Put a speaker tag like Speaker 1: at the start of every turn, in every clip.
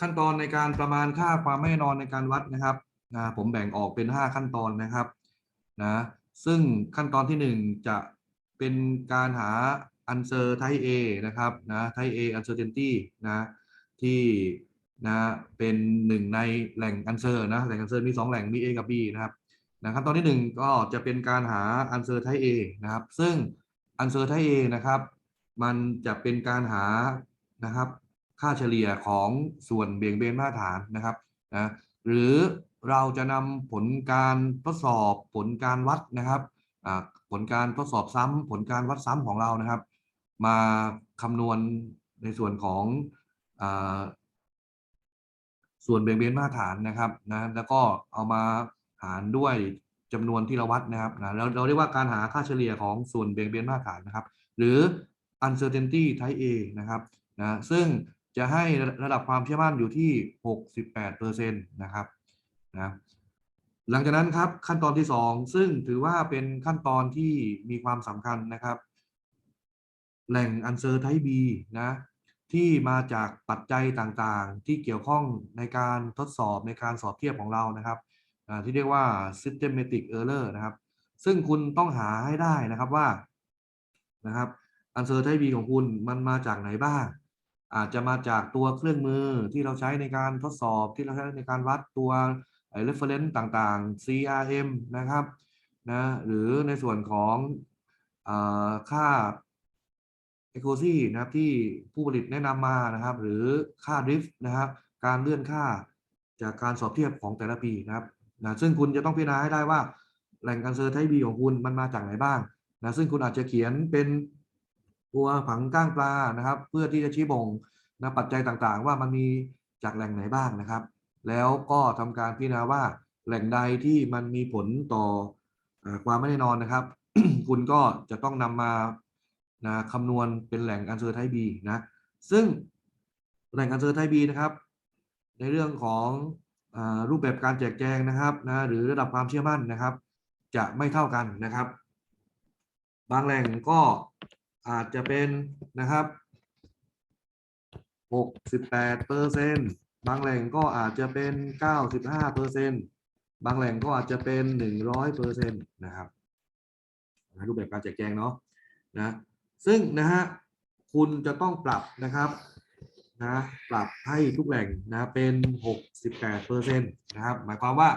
Speaker 1: ขั้นตอนในการประมาณค่าความไม่แน่นอนในการวัดนะครับนะผมแบ่งออกเป็น 5 ขั้นตอนนะครับนะซึ่งขั้นตอนที่ 1 จะเป็นการหา answer type A นะครับนะ type A uncertainty นะที่นะเป็นหนึ่งในแหล่ง answer นะแหล่ง answer มี 2 แหล่งมี A กับ B นะครับนะขั้นตอนที่ 1 ก็จะเป็นการหา answer type A นะครับ ซึ่ง answer type A นะครับ มันจะเป็นการหานะครับ ค่าเฉลี่ยของส่วนเบี่ยงเบนมาตรฐานนะครับนะหรือเราจะนำผลการทดสอบผลการวัดนะครับผลการทดสอบซ้ำผลการวัดซ้ำของเรานะครับ มาคำนวณในส่วนของอส่วนเบี่ยงเบนมาตรฐานนะครับนะแล้วก็เอามาหารด้วยจำนวนที่เราวัดนะครับนะเราเราเรียกว่าการหาค่าเฉลี่ยของส่วนเบี่ยงเบนมาตรฐานนะครับ หรือ uncertainty type A นะครับนะซึ่ง จะให้ระดับความเชื่อมั่นอยู่ที่ 68%นะครับนะหลังจากนั้นครับขั้นตอนที่ 2 ซึ่งถือว่าเป็นขั้นตอนที่มีความสำคัญนะครับ แหล่ง answer type B นะที่มาจากปัจจัยต่างๆ ที่เกี่ยวข้องในการทดสอบในการสอบเทียบของเรานะครับที่เรียกว่า systematic error นะครับ ซึ่งคุณต้องหาให้ได้นะครับว่านะครับ answer type B ของคุณมันมาจากไหนบ้าง อาจจะมาจากตัวเครื่องมือที่เราใช้ในการทดสอบที่เราใช้ในการวัดตัวไอ้ reference ต่างๆ CRM นะครับนะหรือในส่วนของอาค่า e c o c y นะครับที่ผู้ผลิตแนะนำมานะครับ หรือค่า drift นะครับ การเลื่อนค่าจากการสอบเทียบของแต่ละปีนะครับนะซึ่งคุณจะต้องพิจารณาให้ได้ว่าแหล่งการเซอร์ไทบีของคุณมันมาจากไหนบ้างนะซึ่งคุณอาจจะเขียนเป็น ตัวผังก้างปลานะครับ เพื่อที่จะชี้บ่งนะปัจจัยต่างๆ ว่ามันมีจากแหล่งไหนบ้างนะครับ แล้วก็ทำการพิจารณาว่าแหล่งใดที่มันมีผลต่ออความไม่แน่นอนนะครับ คุณก็จะต้องนำมานะคำนวณเป็นแหล่ง answer type B นะซึ่งแหล่ง answer type B นะครับ ในเรื่องของอรูปแบบการแจกแจงนะครับนะหรือระดับความเชื่อมั่นนะครับ จะไม่เท่ากันนะครับ บางแหล่งก็ อาจจะเป็นนะครับ68เปอร์เซ็นบางแหล่งก็อาจจะเป็น95เปอร์เซ็นบางแหล่งก็อาจจะเป็น100เปอร์เซ็นต์นะครับรูปแบบการแจกแจงเนาะนะซึ่งนะฮะคุณจะต้องปรับนะครับนะปรับให้ทุกแหล่งนะเป็น68เปอร์เซ็นต์นะครับ หมายความว่า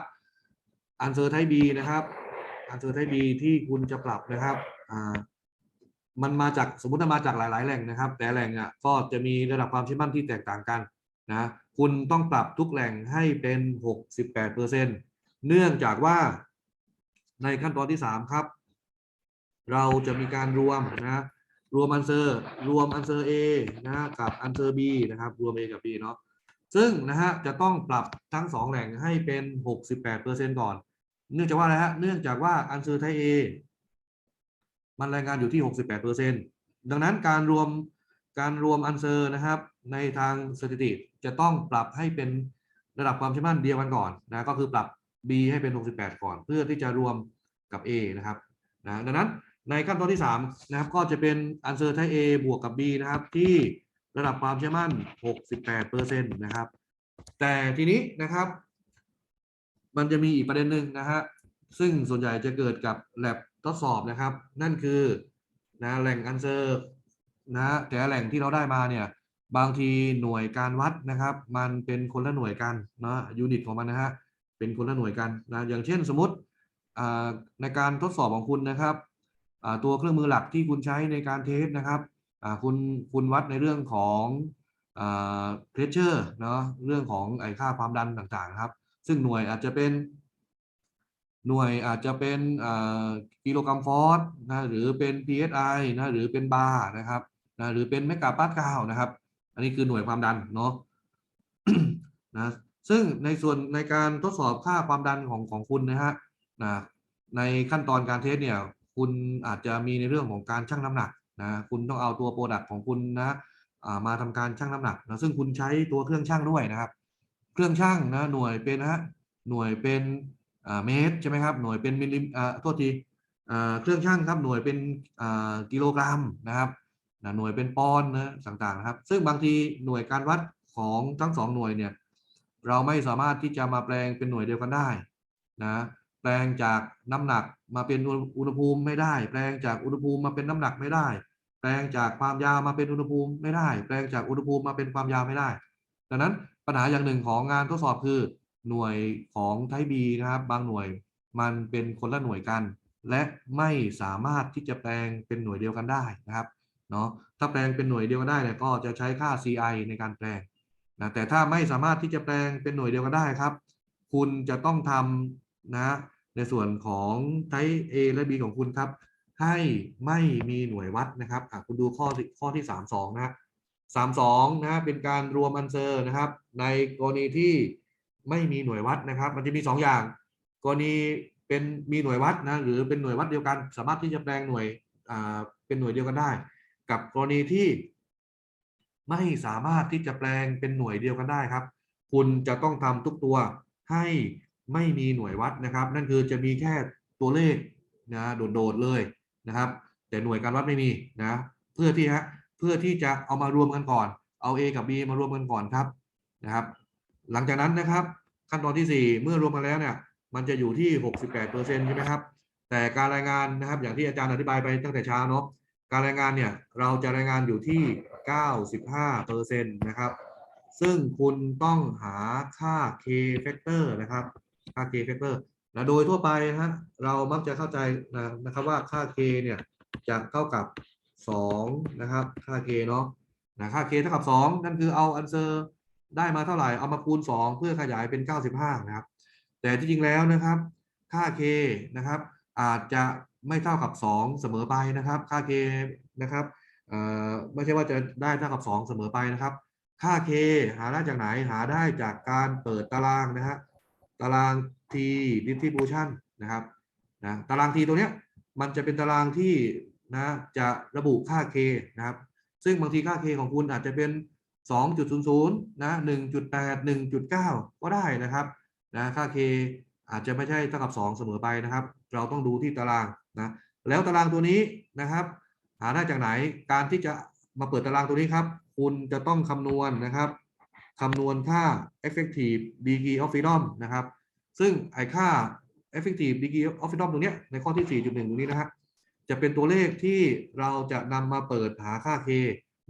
Speaker 1: answer type B นะครับ answer type B ที่คุณจะปรับนะครับอ่า มันมาจากสมมติว่ามาจากหลาย ๆ แหล่งนะครับ แต่แหล่งอะก็จะมีระดับความเชื่อมั่นที่แตกต่างกันนะคุณต้องปรับทุกแหล่งให้เป็น 68เปอร์เซ็นต์เนื่องจากว่าในขั้นตอนที่ 3 ครับ เราจะมีการรวมนะรวมอันเซอร์ รวมอันเซอร์ A นะกับอันเซอร์ B นะครับ รวม A กับ B เนาะซึ่งนะฮะจะต้องปรับทั้ง 2 แหล่งให้เป็น 68เปอร์เซ็นต์ก่อน เนื่องจากว่าอะไรฮะเนื่องจากว่าอันเซอร์ไทย A มันรายงานอยู่ที่ 68เปอร์เซ็นต์ดังนั้นการรวมการรวมอันเซอร์นะครับ ในทางสถิติจะต้องปรับให้เป็นระดับความเชื่อมั่นเดียวกันก่อนนะก็คือปรับ B ให้เป็น 68 ก่อน เพื่อที่จะรวมกับ A นะครับนะดังนั้นในขั้นตอนที่3นะครับก็จะเป็น answer type A บวกกับ B นะครับที่ระดับความเชื่อมั่น 68เปอร์เซ็นต์นะครับ แต่ทีนี้นะครับ มันจะมีอีกประเด็นหนึ่งนะฮะซึ่งส่วนใหญ่จะเกิดกับ lab ทดสอบนะครับ นั่นคือนะแหล่ง answer นะแต่แหล่งที่เราได้มาเนี่ยบางทีหน่วยการวัดนะครับ มันเป็นคนละหน่วยกันนะยูนิตของมันนะฮะเป็นคนละหน่วยกันนะอย่างเช่นสมมติในการทดสอบของคุณนะครับตัวเครื่องมือหลักที่คุณใช้ในการเทสนะครับคุณคุณวัดในเรื่องของเพรสเชอร์เนาะเรื่องของไอค่าความดันต่างๆครับ ซึ่งหน่วยอาจจะเป็น หน่วยอาจจะเป็นกิโลกรัมฟอสนะหรือเป็น psi นะหรือเป็นบาร์นะครับนะหรือเป็นเมกะปาสกาลนะครับ อันนี้คือหน่วยความดันเนาะนะซึ่งในส่วนในการทดสอบค่าความดันของของคุณนะฮะนะในขั้นตอนการเทสเนี่ยคุณอาจจะมีในเรื่องของการชั่งน้ำหนักนะคุณต้องเอาตัวโปรดักต์ของคุณนะมาทำการชั่งน้ำหนักนะซึ่งคุณใช้ตัวเครื่องชั่งด้วยนะครับ เครื่องชั่งนะหน่วยเป็นฮะหน่วยเป็น เมตรใช่ไหมครับหน่วยเป็นมิลลิอ่าโทษทีอ่าเครื่องชั่งครับหน่วยเป็นอ่ากิโลกรัมนะครับนะหน่วยเป็นปอนด์นะต่างๆนะครับ ซึ่งบางทีหน่วยการวัดของทั้งสองหน่วยเนี่ยเราไม่สามารถที่จะมาแปลงเป็นหน่วยเดียวกันได้นะแปลงจากน้ำหนักมาเป็นอุณหภูมิไม่ได้ แปลงจากอุณหภูมิมาเป็นน้ำหนักไม่ได้ แปลงจากความยาวมาเป็นอุณหภูมิไม่ได้ แปลงจากอุณหภูมิมาเป็นความยาวไม่ได้ ดังนั้นปัญหาอย่างหนึ่งของงานทดสอบคือ หน่วยของไทบีนะครับ บางหน่วยมันเป็นคนละหน่วยกัน และไม่สามารถที่จะแปลงเป็นหน่วยเดียวกันได้นะครับเนาะถ้าแปลงเป็นหน่วยเดียวกันได้เนี่ยก็จะใช้ค่า CI ในการแปลงนะแต่ถ้าไม่สามารถที่จะแปลงเป็นหน่วยเดียวกันได้ครับ คุณจะต้องทำนะในส่วนของไทป์ A และ B ของคุณครับ ให้ไม่มีหน่วยวัดนะครับคุณดูข้อข้อที่ 32 นะฮะ32นะเป็นการรวมอันเซอร์นะครับ ในกรณีที่ ไม่มีหน่วยวัดนะครับ มันจะมี 2 อย่าง กรณีเป็นมีหน่วยวัดนะหรือเป็นหน่วยวัดเดียวกัน สามารถที่จะแปลงหน่วยเป็นหน่วยเดียวกันได้ กับกรณีที่ไม่สามารถที่จะแปลงเป็นหน่วยเดียวกันได้ครับ คุณจะต้องทำทุกตัวให้ไม่มีหน่วยวัดนะครับ นั่นคือจะมีแค่ตัวเลขนะโดดๆเลยนะครับ แต่หน่วยการวัดไม่มีนะเพื่อที่ฮะเพื่อที่จะเอามารวมกันก่อน เอา A กับ B มารวมกันก่อนครับนะครับ หลังจากนั้นนะครับ ขั้นตอนที่ 4 เมื่อรวมกันแล้วเนี่ยมันจะอยู่ที่ 68%ใช่ไหมครับ แต่การรายงานนะครับ อย่างที่อาจารย์อธิบายไปตั้งแต่เช้าเนาะการรายงานเนี่ยเราจะรายงานอยู่ที่ 95%นะครับ ซึ่งคุณต้องหาค่า k factor นะครับ ค่า k factor นะโดยทั่วไปนะฮะเรามักจะเข้าใจนะนะครับว่าค่า k เนี่ยจะเท่ากับ2นะครับ ค่า k เนาะนะค่า k เท่ากับ 2 นั่นคือเอาอันเซอร์ ได้มาเท่าไหร่เอามาคูณ 2 เพื่อขยายเป็น 95 นะครับ แต่ที่จริงแล้วนะครับ ค่า k นะครับ อาจจะไม่เท่ากับ 2 เสมอไปนะครับ ค่า k นะครับไม่ใช่ว่าจะได้เท่ากับ 2 เสมอไปนะครับ ค่า k หาได้จากไหนหาได้จากการเปิดตารางนะฮะตาราง t distribution นะครับนะตาราง t ตัวเนี้ยมันจะเป็นตารางที่นะจะระบุค่า k นะครับ ซึ่งบางทีค่า k ของคุณอาจจะเป็น 2.00นะ1.8 1.9 ก็ได้นะครับนะค่า k อาจจะไม่ใช่เท่ากับ 2 เสมอไปนะครับ เราต้องดูที่ตารางนะแล้วตารางตัวนี้นะครับ หาได้จากไหนการที่จะมาเปิดตารางตัวนี้ครับ คุณจะต้องคำนวณนะครับคำนวณค่า effective degree of freedom นะครับ ซึ่งไอค่า effective degree of freedom ตรงนี้ในข้อที่ 4.1 ตรงนี้นะฮะจะเป็นตัวเลขที่เราจะนำมาเปิดหาค่า k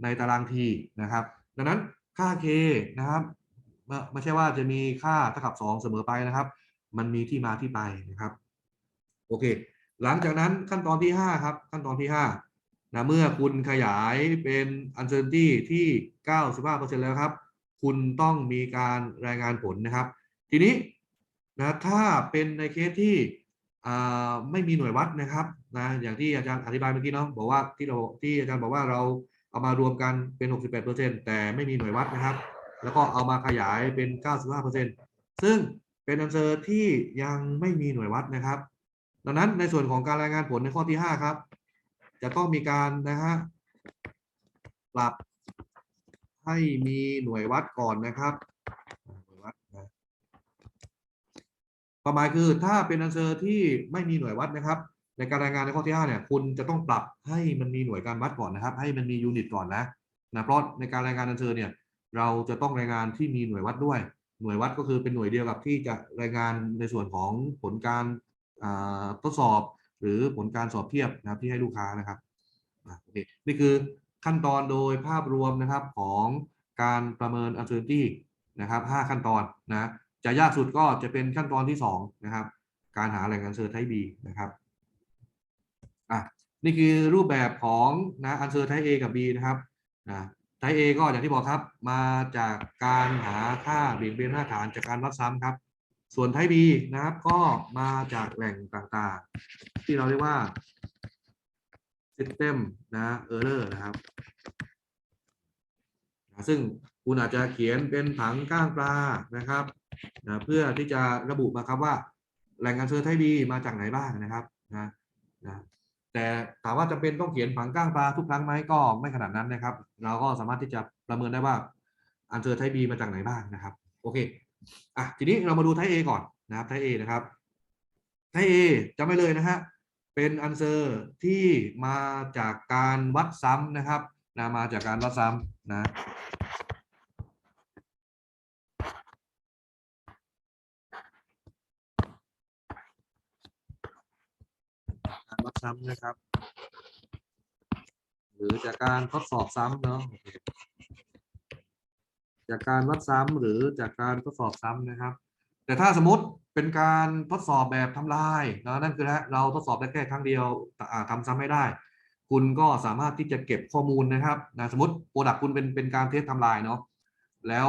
Speaker 1: ในตาราง t นะครับ ดังนั้นค่า k นะครับไม่ใช่ว่าจะมีค่าเท่ากับ 2 เสมอไปนะครับ มันมีที่มาที่ไปนะครับ โอเค หลังจากนั้นขั้นตอนที่ 5 ครับ ขั้นตอนที่5นะเมื่อคุณขยายเป็น uncertainty ที่ 95%แล้วครับ คุณต้องมีการรายงานผลนะครับ ทีนี้นะถ้าเป็นในเคสที่ไม่มีหน่วยวัดนะครับนะอย่างที่อาจารย์อธิบายเมื่อกี้เนาะบอกว่าที่เราที่อาจารย์บอกว่าเรา เอามารวมกันเป็น 68%แต่ไม่มีหน่วยวัดนะครับ แล้วก็เอามาขยายเป็น 95%ซึ่งเป็นอันเซอร์ที่ยังไม่มีหน่วยวัดนะครับ ดังนั้นในส่วนของการรายงานผลในข้อที่ 5 ครับ จะต้องมีการนะฮะปรับให้มีหน่วยวัดก่อนนะครับหน่วยวัดนะความหมายคือถ้าเป็นอันเซอร์ที่ไม่มีหน่วยวัดนะครับ ในการรายงานในข้อที่5เนี่ยคุณจะต้องปรับให้มันมีหน่วยการวัดก่อนนะครับ ให้มันมียูนิตก่อนนะนะเพราะในการรายงานอันเซอร์เนี่ยเราจะต้องรายงานที่มีหน่วยวัดด้วย หน่วยวัดก็คือเป็นหน่วยเดียวกับที่จะรายงานในส่วนของผลการทดสอบ หรือผลการสอบเทียบนะครับที่ให้ลูกค้านะครับนี่คือขั้นตอนโดยภาพรวมนะครับของการประเมิน uncertainty นะครับ 5 ขั้นตอนนะจะยากสุดก็จะเป็นขั้นตอนที่ 2 นะครับ การหาแหล่ง answer type B นะครับ นี่คือรูปแบบของนะ answer type A กับ B นะครับนะไทป์ A ก็อย่างที่บอกครับ มาจากการหาค่าเบี่ยงเบนหน้าฐานจากการวัดซ้ำครับ ส่วนไทป์ B นะครับ ก็มาจากแหล่งต่างๆ ที่เราเรียกว่า system นะ error นะครับ ซึ่งคุณอาจจะเขียนเป็นผังก้างปลานะครับนะเพื่อที่จะระบุมาครับว่าแหล่งการเซอร์ไทป์ B มาจากไหนบ้างนะครับนะนะ แต่ถามว่าจะเป็นต้องเขียนผังก้างปลาทุกครั้งไหมก็ไม่ขนาดนั้นนะครับ เราก็สามารถที่จะประเมินได้ว่าอันเซอไทป์ B มาจากไหนบ้างนะครับ โอเคอะทีนี้เรามาดูไทป์ A ก่อนนะครับไทป์ A นะครับไทป์ A จำไว้เลยนะฮะเป็นอันเซอร์ที่มาจากการวัดซ้ำนะครับนะมาจากการวัดซ้ำนะ ซ้ำนะครับ หรือจากการทดสอบซ้ำเนาะจากการวัดซ้ำหรือจากการทดสอบซ้ำนะครับ แต่ถ้าสมมติเป็นการทดสอบแบบทำลายนะนั่นคือเราทดสอบได้แค่ครั้งเดียวทำซ้ำไม่ได้ คุณก็สามารถที่จะเก็บข้อมูลนะครับนะสมมติโปรดักคุณเป็นเป็นการเทสทำลายเนาะแล้ว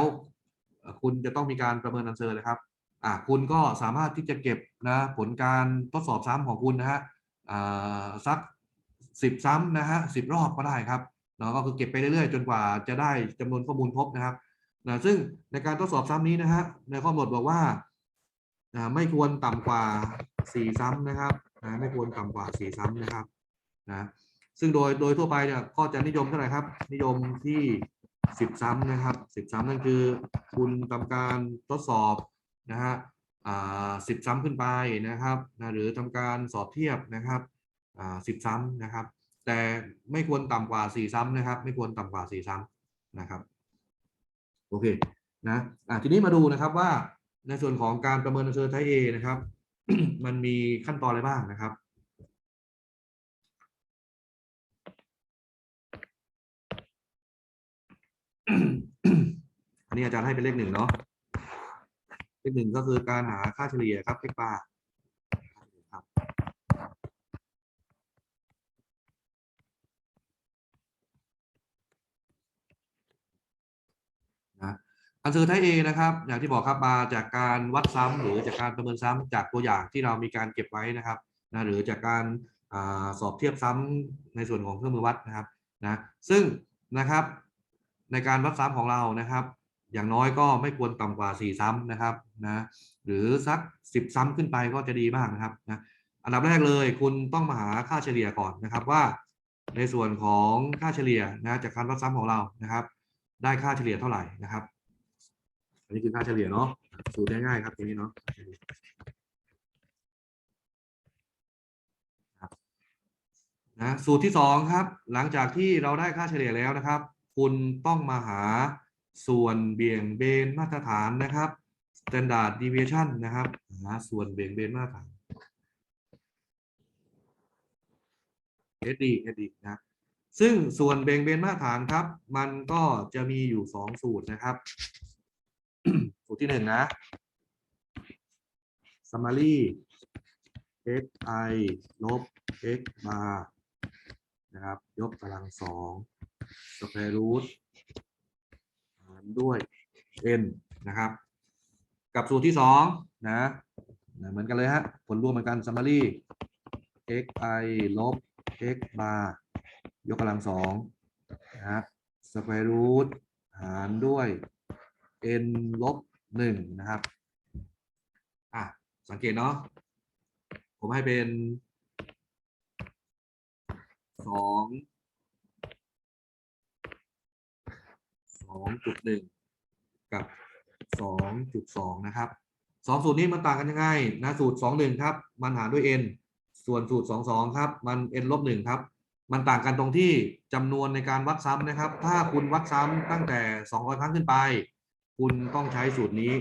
Speaker 1: คุณจะต้องมีการประเมินอันเซอร์นะครับอ่าคุณก็สามารถที่จะเก็บนะผลการทดสอบซ้ำของคุณนะฮะ สักสิบซ้ำนะฮะสิบรอบก็ได้ครับเนาะก็คือเก็บไปเรื่อยๆ จนกว่าจะได้จำนวนข้อมูลครบนะครับนะซึ่งในการทดสอบซ้ำนี้นะฮะในข้อกำหนดบอกว่าอ่าไม่ควรต่ำกว่าสี่ซ้ำนะครับนะไม่ควรต่ำกว่าสี่ซ้ำนะครับนะซึ่งโดยโดยทั่วไปเนี่ยก็จะนิยมเท่าไหร่ครับ นิยมที่สิบซ้ำนะครับสิบซ้ำนั่นคือ คุณทำการทดสอบนะฮะ สิบซ้ำขึ้นไปนะครับนะหรือทำการสอบเทียบนะครับสิบซ้ำนะครับ แต่ไม่ควรต่ำกว่าสี่ซ้ำนะครับ ไม่ควรต่ำกว่าสี่ซ้ำนะครับโอเคนะอะทีนี้มาดูนะครับว่าในส่วนของการประเมินเซอร์ไทเอนะครับ มันมีขั้นตอนอะไรบ้างนะครับอันนี้อาจารย์ให้เป็นเลขหนึ่งเนาะ เลขหนึ่งก็คือการหาค่าเฉลี่ยครับ x bar ครับนะอันเซอร์ไทเอนะครับ อย่างที่บอกครับมาจากการวัดซ้ำหรือจากการประเมินซ้ำจากตัวอย่างที่เรามีการเก็บไว้นะครับนะหรือจากการอาสอบเทียบซ้ำในส่วนของเครื่องมือวัดนะครับนะซึ่งนะครับในการวัดซ้ำของเรานะครับ อย่างน้อยก็ไม่ควรต่ำกว่า 4 ซ้ำนะครับนะหรือสัก 10 ซ้ำขึ้นไปก็จะดีมากนะครับนะอันดับแรกเลยคุณต้องมาหาค่าเฉลี่ยก่อนนะครับว่า ในส่วนของค่าเฉลี่ยนะจากการวัดซ้ำของเรานะครับ ได้ค่าเฉลี่ยเท่าไหร่นะครับ อันนี้คือค่าเฉลี่ยเนาะสูตรง่ายๆครับตรงนี้เนาะนะสูตรที่สองครับ หลังจากที่เราได้ค่าเฉลี่ยแล้วนะครับ คุณต้องมาหา ส่วนเบี่ยงเบนมาตรฐานนะครับ standard deviation นะครับหาส่วนเบี่ยงเบนมาตรฐาน SD SD นะซึ่งส่วนเบี่ยงเบนมาตรฐานครับ มันก็จะมีอยู่สองสูตรนะครับ สูตรที่หนึ่งนะ summary x i ลบ x bar นะครับ ยกกำลังสอง square root ด้วย n นะครับ กับสูตรที่สองนะนะเหมือนกันเลยฮะผลรวมเหมือนกัน summary x i ลบ x bar ยกกำลังสองนะครับ square root หารด้วย n ลบหนึ่งนะครับ อะ สังเกตเนาะ ผมให้เป็นสอง สองจุดหนึ่งกับสองจุดสองนะครับสองสูตรนี้มันต่างกันยังไงนะสูตรสองหนึ่งครับ มันหารด้วย n ส่วนสูตรสองสองครับ มัน n ลบหนึ่งครับ มันต่างกันตรงที่จำนวนในการวัดซ้ำนะครับ ถ้าคุณวัดซ้ำตั้งแต่ 200 ครั้งขึ้นไป คุณต้องใช้สูตรนี้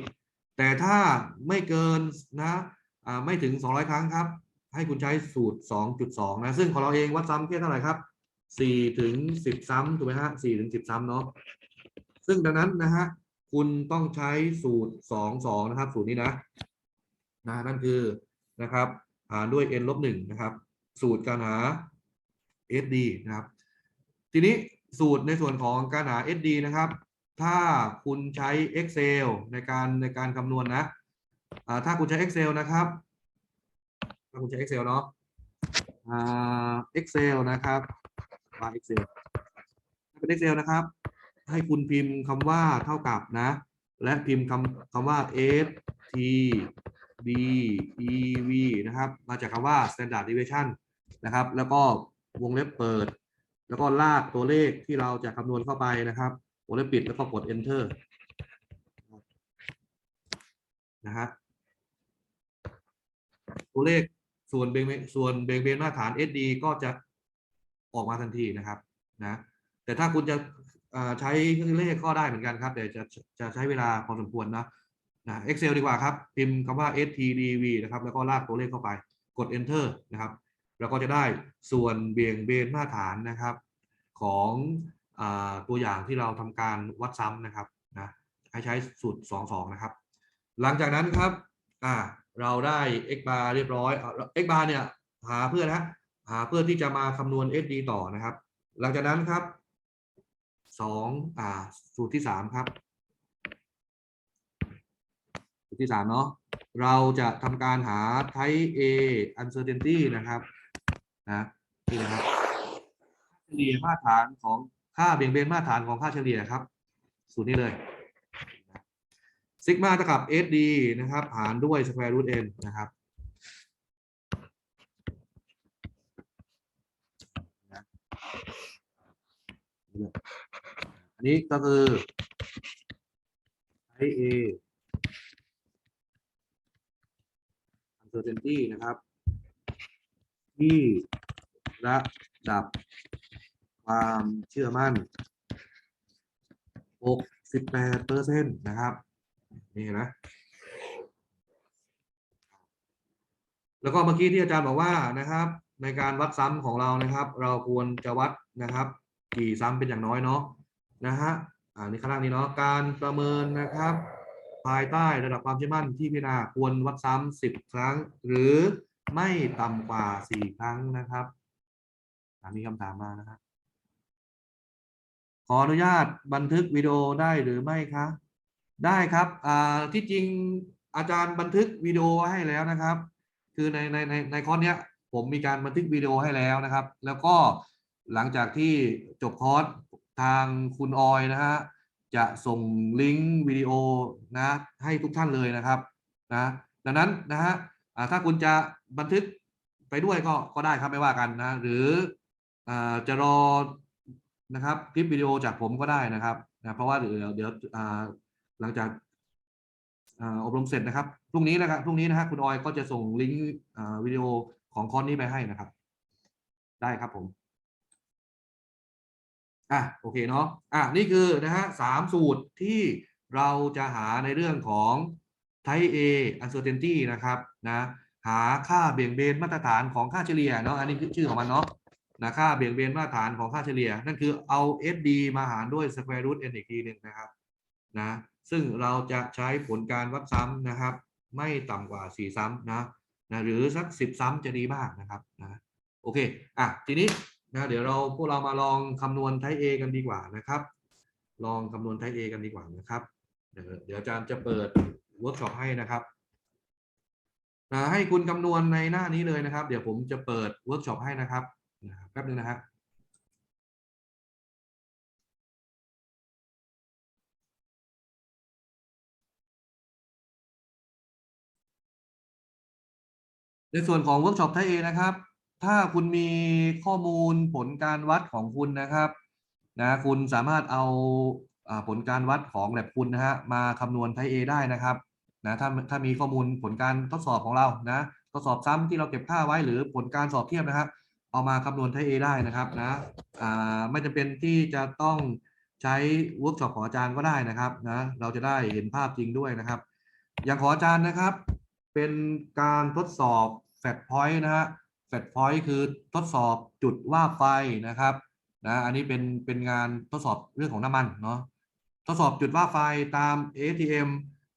Speaker 1: แต่ถ้าไม่เกินนะไม่ถึง 200 ครั้งครับ ให้คุณใช้สูตร 2.2 นะ ซึ่งของเราเองวัดซ้ำแค่เท่าไหร่ครับ4ถึง10 ซ้ำถูกไหมฮะ4ถึง10 ซ้ำเนาะ ซึ่งดังนั้นนะฮะคุณต้องใช้สูตร22นะครับ สูตรนี้นะนะนั่นคือนะครับหารด้วย n ลบ1นะครับ สูตรการหา SD นะครับ ทีนี้สูตรในส่วนของการหา SD นะครับ ถ้าคุณใช้ Excel ในการในการคำนวณนะอ่าถ้าคุณใช้ Excel นะครับ ถ้าคุณใช้ Excel เนาะอ่า Excel นะครับมา Excel เป็น Excel นะครับ ให้คุณพิมพ์คำว่าเท่ากับนะ และพิมพ์คำคำว่า S T D E V นะครับ มาจากคำว่า standard deviation นะครับ แล้วก็วงเล็บเปิด แล้วก็ลากตัวเลขที่เราจะคำนวณเข้าไปนะครับวงเล็บปิดแล้วก็กด enter นะฮะตัวเลขส่วนเบงส่วนเบงเบนมาตรฐาน SD ก็จะออกมาทันทีนะครับนะแต่ถ้าคุณจะ ใช้เครื่องเลขก็ได้เหมือนกันครับแต่จะจะใช้เวลาพอสมควรนะนะ Excel ดีกว่าครับ พิมพ์คำว่า stdv นะครับ แล้วก็ลากตัวเลขเข้าไป กด enter นะครับเราก็จะได้ส่วนเบี่ยงเบนมาตรฐานนะครับ ของอตัวอย่างที่เราทำการวัดซ้ำนะครับนะให้ใช้สูตร 2 2 นะครับ หลังจากนั้นครับอ่าเราได้ x bar เรียบร้อยเอา x bar เนี่ยหาเพื่อนะฮะหาเพื่อที่จะมาคำนวณ sd ต่อนะครับ หลังจากนั้นครับ สองอ่า สูตรที่สามครับ สูตรที่สามเนาะเราจะทำการหา type A uncertainty นะครับนะนี่นะครับเฉลี่ยมาตรฐานของค่าเบี่ยงเบนมาตรฐานของค่าเฉลี่ยครับ สูตรนี้เลยซิกมาเท่ากับ SD นะครับ หารด้วย square root n นะครับ อันนี้ก็คือ type A uncertainty นะครับ ที่ระดับความเชื่อมั่น 68เปอร์เซ็นะครับ นี่นะ แล้วก็เมื่อกี้ที่อาจารย์บอกว่านะครับ ในการวัดซ้ำของเรานะครับ เราควรจะวัดนะครับ กี่ซ้ำเป็นอย่างน้อยเนาะ นะฮะอ่าในี่ข้างนี้เนาะการประเมินนะครับ ภายใต้ระดับความเชื่อมั่นที่พิจารณาควรวัดซ้ำสิบครั้ง หรือไม่ต่ำกว่าสี่ครั้งนะครับอ่ามีคำถามมานะครับ ขออนุญาตบันทึกวิดีโอได้หรือไม่คะได้ครับอ่าที่จริงอาจารย์บันทึกวิดีโอให้แล้วนะครับ คือในในในในคอร์สเนี้ยผมมีการบันทึกวิดีโอให้แล้วนะครับ แล้วก็หลังจากที่จบคอร์ส ทางคุณออยนะฮะจะส่งลิงก์วิดีโอนะให้ทุกท่านเลยนะครับนะดังนั้นนะฮะถ้าคุณจะบันทึกไปด้วยก็ก็ได้ครับไม่ว่ากันนะหรืออจะรอนะครับคลิปวิดีโอจากผมก็ได้นะครับนะเพราะว่าเดี๋ยวเดี๋ยวหลังจากอบรมเสร็จนะครับพรุ่งนี้นะครับพรุ่งนี้นะฮะคุณออยก็จะส่งลิงก์วิดีโอของคอร์สนี้ไปให้นะครับ ได้ครับผม อะโอเคเนาะอะนี่คือนะฮะสามสูตรที่เราจะหาในเรื่องของ type A uncertainty นะครับนะหาค่าเบี่ยงเบนมาตรฐานของค่าเฉลี่ยเนาะอันนี้คือชื่อของมันเนาะนะค่าเบี่ยงเบนมาตรฐานของค่าเฉลี่ย นั่นคือเอา SD มาหารด้วย square root n อีกทีหนึ่งนะครับนะซึ่งเราจะใช้ผลการวัดซ้ำนะครับ ไม่ต่ำกว่า 4 ซ้ำนะนะหรือสัก 10 ซ้ำจะดีมากนะครับนะโอเคอะทีนี้ นะเดี๋ยวเราพวกเรามาลองคำนวณ type A กันดีกว่านะครับ ลองคำนวณ type A กันดีกว่านะครับ เดี๋ยวเดี๋ยวอาจารย์จะเปิดเวิร์กช็อปให้นะครับนะให้คุณคำนวณในหน้านี้เลยนะครับ เดี๋ยวผมจะเปิดเวิร์กช็อปให้นะครับนะครับแป๊บนึงนะฮะในส่วนของเวิร์กช็อปไทยเอนะครับ ถ้าคุณมีข้อมูลผลการวัดของคุณนะครับนะคุณสามารถเอาผลการวัดของแลบคุณนะฮะมาคำนวณไทยเอได้นะครับนะถ้าถ้ามีข้อมูลผลการทดสอบของเรานะทดสอบซ้ำที่เราเก็บค่าไว้หรือผลการสอบเทียบนะครับ เอามาคำนวณไทยเอได้นะครับนะไม่จำเป็นที่จะต้องใช้เวิร์กช็อปของอาจารย์ก็ได้นะครับนะเราจะได้เห็นภาพจริงด้วยนะครับ อย่างขออาจารย์นะครับ เป็นการทดสอบแฟลตพอยต์นะฮะ แฟลตพอยต์คือทดสอบจุดว่าไฟนะครับนะอันนี้เป็นเป็นงานทดสอบเรื่องของน้ำมันเนาะทดสอบจุดว่าไฟตาม ATM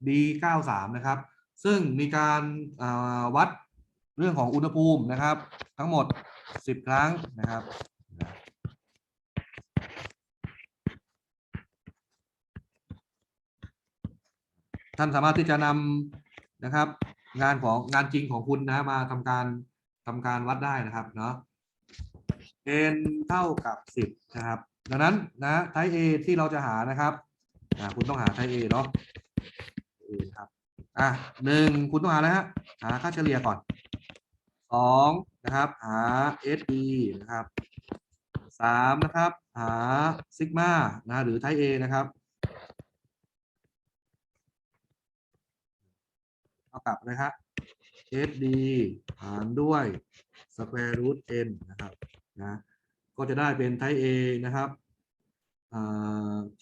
Speaker 1: D93 นะครับ ซึ่งมีการวัดเรื่องของอุณหภูมินะครับ ทั้งหมด 10 ครั้งนะครับท่านสามารถที่จะนำนะครับ งานของงานจริงของคุณนะมาทำการ ทำการวัดได้นะครับเนาะ n เท่ากับ 10 นะครับ ดังนั้นนะไท A ที่เราจะหานะครับอ่าคุณต้องหาไท A เนาะ A ครับอะหนึ่งคุณต้องหาอะไรฮะหาค่าเฉลี่ยก่อนสองนะครับ หา SE นะครับสามนะครับ หาซิกมานะหรือไท A นะครับเท่ากับนะฮะ SD หารด้วย square root n นะครับนะก็จะได้เป็นไท A นะครับ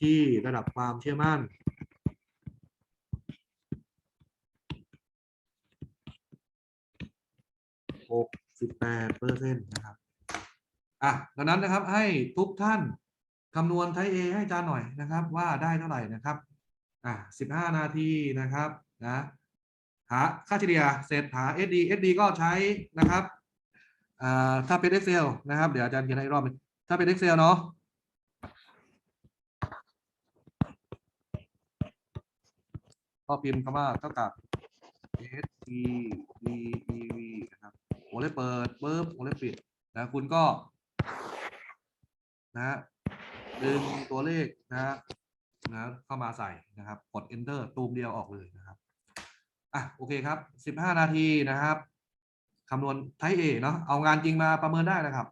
Speaker 1: ที่ระดับความเชื่อมั่นสิบแปดเปอร์เซ็นต์นะครับ อะ ดังนั้นนะครับให้ทุกท่านคำนวณไทย A ให้จารย์หน่อยนะครับ ว่าได้เท่าไหร่นะครับ อะสิบห้านาทีนะครับ นะ หาค่าเฉลี่ยเสร็จหา SD SD ก็ใช้นะครับถ้าเป็น Excel นะครับ เดี๋ยวอาจารย์เขียนให้รอบหนึงถ้าเป็น Excel เนาะก็พิมพ์คำว่าเท่ากับ S T V E V นะครับวงเล็บเปิดปุ๊บวงเล็บปิดนะคุณก็นะฮะดึงตัวเลขนะฮะนะเข้ามาใส่นะครับ กด enter ตูมเดียวออกเลยนะครับ อะโอเคครับ 15 นาทีนะครับคำนวณไทยเอเนาะเอางานจริงมาประเมินได้นะครับ